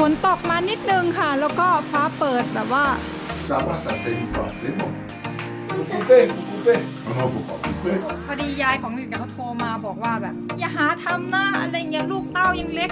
ฝนตกมานิดนึงค่ะ แล้วก็ฟ้าเปิดแบบว่า Ça va, ça saigne pas, c'est bon. Faut couper, faut couper. Non, non, faut pas couper. พอดียายของเด็กๆเขาโทรมาบอกว่าแบบ อย่าหาทำนะอะไรเงี้ยลูกเต้ายังเล็ก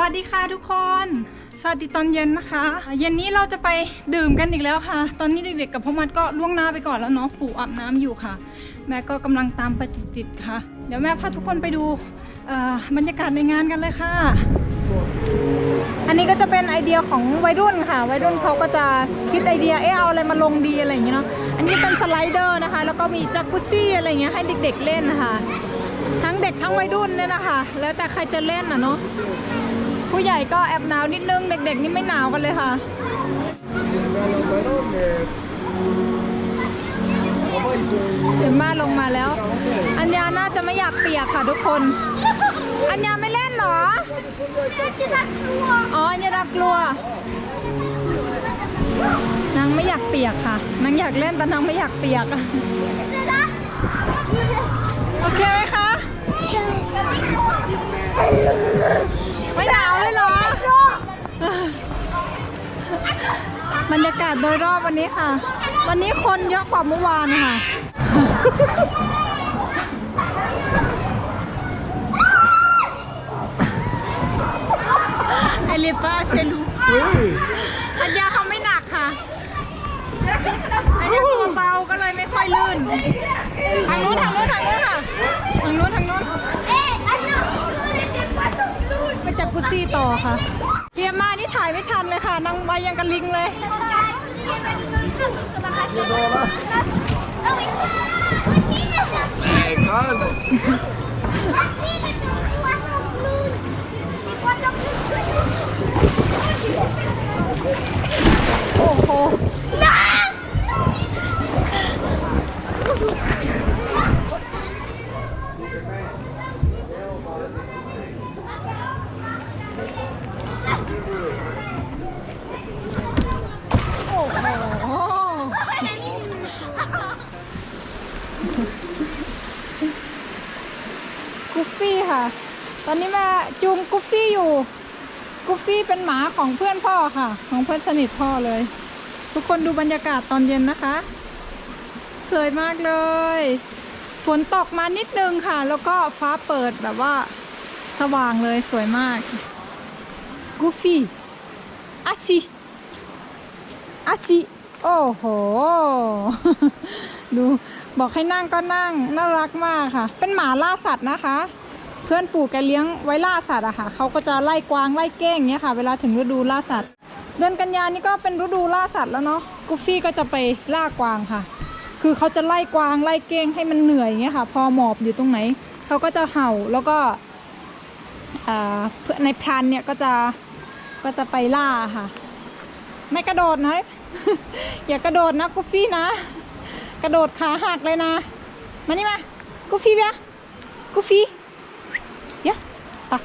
วัสดีค่ะทุกคน สวัสดีตอนเย็นนะคะ เย็นนี้เราจะไปดื่มกันอีกแล้วค่ะ ตอนนี้เด็กๆกับพ่อมัดก็ล่วงหน้าไปก่อนแล้วเนาะปู่อาบน้ำอยู่ค่ะ แม่ก็กำลังตามไปติดๆค่ะ เดี๋ยวแม่พาทุกคนไปดูบรรยากาศในงานกันเลยค่ะ อันนี้ก็จะเป็นไอเดียของวัยรุ่นค่ะ วัยรุ่นเขาก็จะคิดไอเดียเอ๊ะเอาอะไรมาลงดีอะไรอย่างเงี้ยเนาะ อันนี้เป็นสไลเดอร์นะคะ แล้วก็มีจักรุซี่อะไรเงี้ยให้เด็กๆเล่นนะคะ ทั้งเด็กทั้งวัยรุ่นเนี่ยนะคะ แล้วแต่ใครจะเล่นนะเนาะ ผู้ใหญ่ก็แอบหนาวนิดนึง เด็กๆนี่ไม่หนาวกันเลยค่ะเห็นมาลงมาแล้ว อัญญาน่าจะไม่อยากเปียกค่ะทุกคน อัญญาไม่เล่นหรอ อ๋อ อัญญาดับกลัว นางไม่อยากเปียกค่ะ นางอยากเล่นแต่นางไม่อยากเปียก โอเคไหมคะ ไม่หนาวเลยเหรอ บรรยากาศโดยรอบวันนี้ค่ะ วันนี้คนเยอะกว่าเมื่อวานค่ะ ไอริป้าเซลูอัญญาเขาไม่หนักค่ะอัญญาตัวเบาก็เลยไม่ค่อยลื่น ทางนู้นทางนู้นทางนู้นค่ะ ทางนู้นทางนู้น ซี่ต่อค่ะเกียร์มานี่ถ่ายไม่ทันเลยค่ะนั่งมายังกับลิงเลยโอ้โห ตอนนี้แม่จูงกุฟฟี่อยู่ กุฟฟี่เป็นหมาของเพื่อนพ่อค่ะ ของเพื่อนสนิทพ่อเลย ทุกคนดูบรรยากาศตอนเย็นนะคะ สวยมากเลย ฝนตกมานิดนึงค่ะ แล้วก็ฟ้าเปิดแบบว่าสว่างเลยสวยมาก กุฟฟี่อาซิอาซิโอ้โห ดูบอกให้นั่งก็นั่ง น่ารักมากค่ะ เป็นหมาล่าสัตว์นะคะ เพื่อนปู่แกเลี้ยงไว้ล่าสัตว์อะค่ะเขาก็จะไล่กวางไล่เก้งเงี้ยค่ะ เวลาถึงฤดูล่าสัตว์ เดือนกันยานี่ก็เป็นฤดูล่าสัตว์แล้วเนาะกุฟี่ก็จะไปล่ากวางค่ะ คือเขาจะไล่กวางไล่เก้งให้มันเหนื่อยเงี้ยค่ะ พอหมอบอยู่ตรงไหนเขาก็จะเห่าแล้วก็เพื่อในพรานเนี่ยก็จะก็จะไปล่าค่ะ ไม่กระโดดนะอย่ากระโดดนะกุฟี่นะ กระโดดขาหักเลยนะ มานี่มากุฟฟี่เบียกุฟี่ฟี่ เดี๋ยอะปะอ๋ อ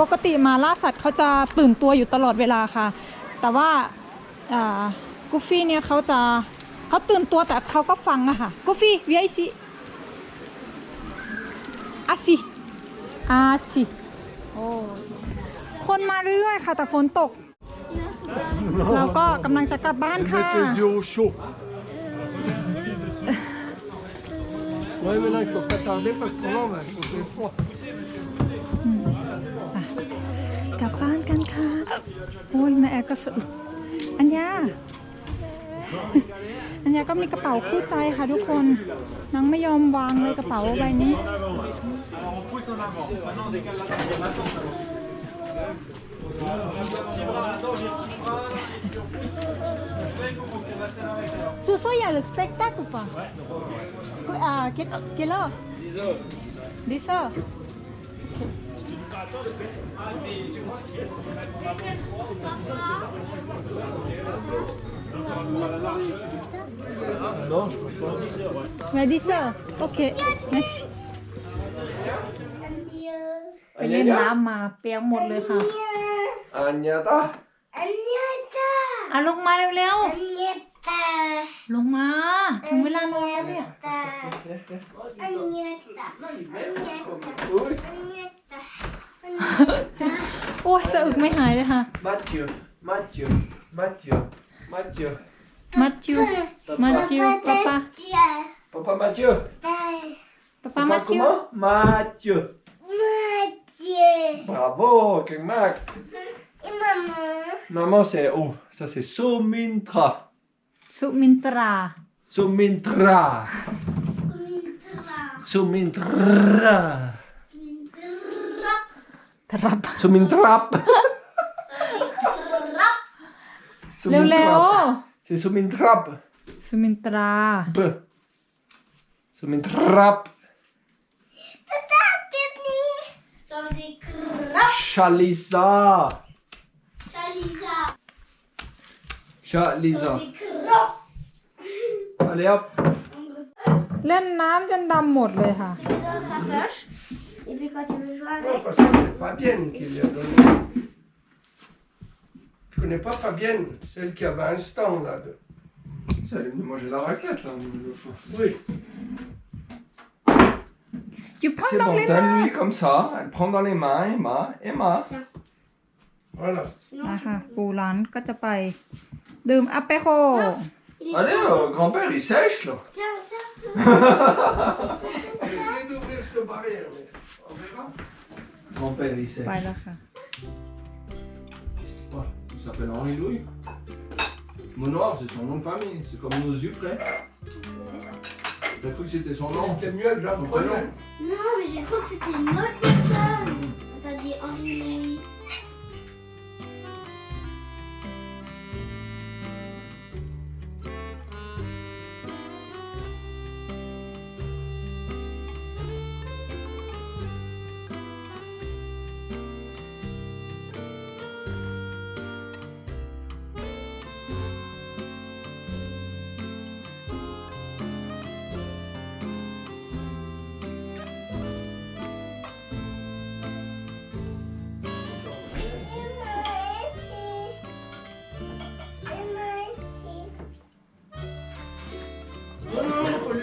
ปกติมาล่าสัตว์เขาจะตื่นตัวอยู่ตลอดเวลาค่ะ แต่ว่าอ่ากูฟี่เนี่ยเขาจะเขาตื่นตัวแต่เขาก็ฟังอะค่ะกูฟี่วิไอซิอาซิอาซิโอ้คนมาเรื่อยๆค่ะแต่ฝนตก เราก็กำลังจะกลับบ้านค่ะ Ouais, mais là, il faut pas tarder parce que sinon, bah, il faut faire froid. กลับบ้านกันค่ะ โอ้ยแม่แอร์ก็สะอึกอัญญา อัญญาก็มีกระเป๋าคู่ใจค่ะทุกคนนางไม่ยอมวางเลยกระเป๋าใบนี้ Ce soir, il y a le spectacle ou pas Ouais. À quelle, quelle heure 10 heures. 10 heures okay. Non, je pense pas. 10 heures, ouais. Mais 10 heures Ok, merci. Ini nama, piang murleha. Anyata. ล่นน้ำมาเปียกหมดเลยค่ะ Agnata อะลงมาเร็วๆลงมา ถึงเวลานอนแล้วเนี่ยโอ้ยสะอึกไม่หายเลยค่ะ Mathieu, Mathieu, Mathieu, Mathieu. มัดจิว มัดจิวป้าป้า Papa Mathieu. ป้าป้ามัดจิว comment Mathieu. Bravo, quel Mac. Maman, c'est oh, ça c'est Somintra. สุมิ นตรา Somintra. Somintra. ทรับ Somintrap. เร็ว C'est Somintrap. ๆสุมิ นตรา B. Somintrap. Chalisa. Chalisa. Allez hop. เล่นน้ำจนดำหมดเลยค่ะ Et puis quand tu veux jouer Non, avec, parce que c'est Fabienne qui lui a donné. Je connais pas Fabienne, celle qui avait un stand là. De... Ça allait me manger la raclette là. Oui. Tu prends C'est dans bon, les mains donne-lui comme ça. Elle prend dans les mains, Emma. Emma. Voilà. นะคะปูร้านก็จะไป ดื่มอัปเปโค Allez, euh, grand-père, il sèche là. tiens, tiens. Essaye d'ouvrir cette barrière, mais on verra. Grand-père, il sèche. ไปแล้วค่ะ Voilà, Il s'appelle Henri Louis. Monoir, c'est son nom de famille. C'est comme nos yeux frères. T'as cru que c'était son nom C'était mieux le Son prénom. Non, mais j'ai cru que c'était une autre personne. T'as dit Henri Louis.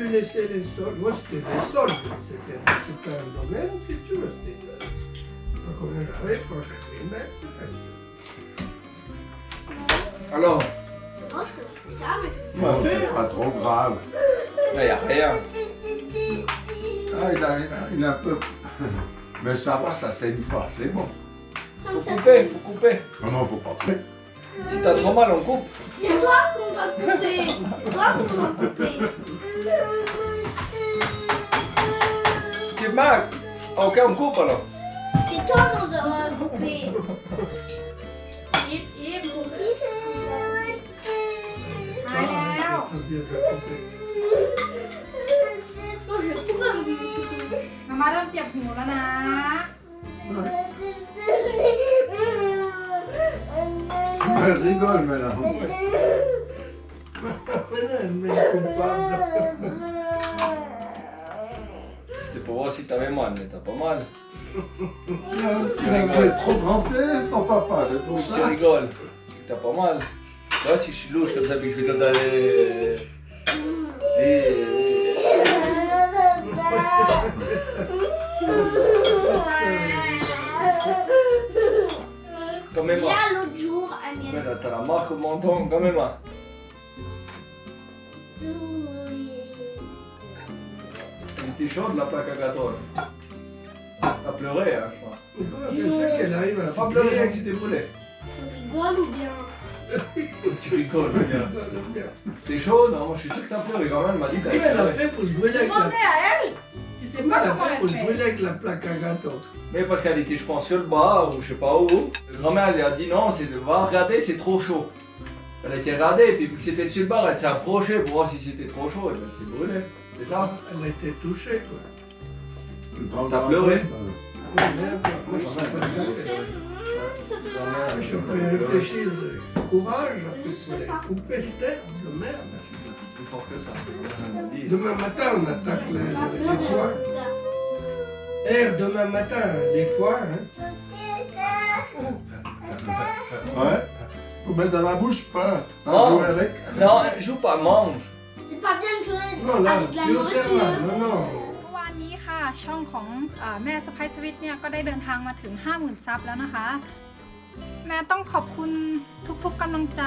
Non, laisser les soldes. Moi, c'était des soldes. C'était un domaine, si tu veux. C'était pas comme j'avais quand j'avais une messe. Alors Moi, je ça, mais fait Pas trop grave. Là, il a rien. Ah, il a, il a un peu. Mais ça va, ça saigne pas, c'est bon. Faut couper, faut couper. Non, non, faut pas couper. Si t'as trop mal, on coupe. C'est toi qu'on doit couper. C'est toi qu'on doit couper. Tu mal Ok, on coupe alors. C'est toi qu'on doit couper. Et, et mon fils. หายแล้ว Moi, je le coupe un peu. มามาเริ่มเจ็บหูแล้วนะ Elle rigole maintenant. C'est pour voir si t'avais mal, mais t'as pas mal. Tu rigoles trop trempé, ton papa, c'est pour Tu rigoles. T'as pas mal. Tu vois, si je suis louche comme ça, puis que je fais comme ça. Quand même. Là, l'autre jour, Mais Agnès. là, t'as la marque au menton, quand même. hein. Elle était chaude, la plaque à gâteau. T'as pleuré, hein, je crois. Comment c'est fait qu'elle arrive à T'as pas pleuré, que tu t'es brûlé. Tu rigoles ou bien? Tu rigoles, regarde. C'était chaud, non? Moi je suis sûr que t'as pleuré quand même, elle m'a dit elle a fait pour se brûler avec la, Demandez à elle. Tu sais elle pas a comment fait pour elle se fait. brûler avec la plaque à gâteau. Mais parce qu'elle était, je pense, sur le bas ou je sais pas où. Grand-mère elle a dit non, c'est va regarder, c'est trop chaud. Elle a été regardée, et puis vu que c'était sur le bar, elle s'est approchée pour voir si c'était trop chaud, et ben, elle s'est brûlée. C'est ça Elle a été touchée, quoi. T'as pleuré? Oui, merde, moi, je sais pas peux réfléchir courage, couper cette herbe de merde. Plus fort que ça. Demain matin, on attaque les, les foies. Herbe, demain matin, les foies, hein. Ouais. Faut mettre dans la bouche, pas, jouer avec. Non, joue pas, mange. C'est pas bien de jouer Non, là, avec la tu observes, là. nourriture. non, non. เมื่อวานนี้ค่ะ ช่องของเออแม่สไปทวิตเนี่ยก็ได้เดินทางมาถึง 50,000 ซับแล้วนะคะ แม่ต้องขอบคุณทุกๆกำลังใจ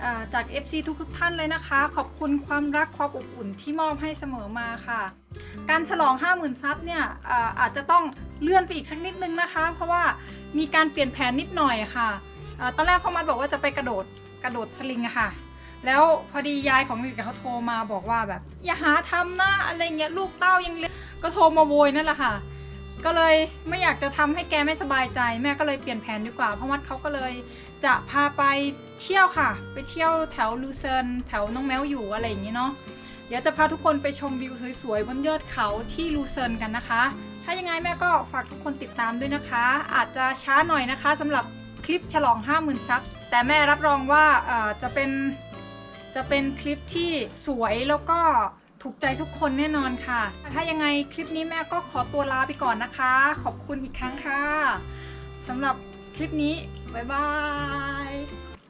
เอ่อจาก FC ทุกๆท่านเลยนะคะ ขอบคุณความรักความอบอุ่นที่มอบให้เสมอมาค่ะ การฉลอง 50,000 ซับเนี่ยเอ่ออาจจะต้องเลื่อนไปอีกสักนิดนึงนะคะ เพราะว่ามีการเปลี่ยนแผนนิดหน่อยค่ะเอ่อตอนแรกพ่อมัดบอกว่าจะไปกระโดดกระโดดสลิงอะค่ะ แล้วพอดียายของมิวกับเขาโทรมาบอกว่าแบบ อย่าหาทำนะอะไรเงี้ยลูกเต้ายังเล็กก็โทรมาโวยนั่นแหละค่ะ ก็เลยไม่อยากจะทำให้แกไม่สบายใจ แม่ก็เลยเปลี่ยนแผนดีกว่า เพราะว่าเขาก็เลยจะพาไปเที่ยวค่ะ ไปเที่ยวแถวลูเซิร์นแถวน้องแมวอยู่อะไรอย่างนี้เนาะเดี๋ยวจะพาทุกคนไปชมวิวสวยๆบนยอดเขาที่ลูเซิร์นกันนะคะ ถ้ายังไงแม่ก็ฝากทุกคนติดตามด้วยนะคะ อาจจะช้าหน่อยนะคะสำหรับคลิปฉลอง 50,000ซับแต่แม่รับรองว่าจะเป็น จะเป็นคลิปที่สวยแล้วก็ถูกใจทุกคนแน่นอนค่ะ ถ้ายังไงคลิปนี้แม่ก็ขอตัวลาไปก่อนนะคะ ขอบคุณอีกครั้งค่ะสำหรับคลิปนี้ บ๊ายบาย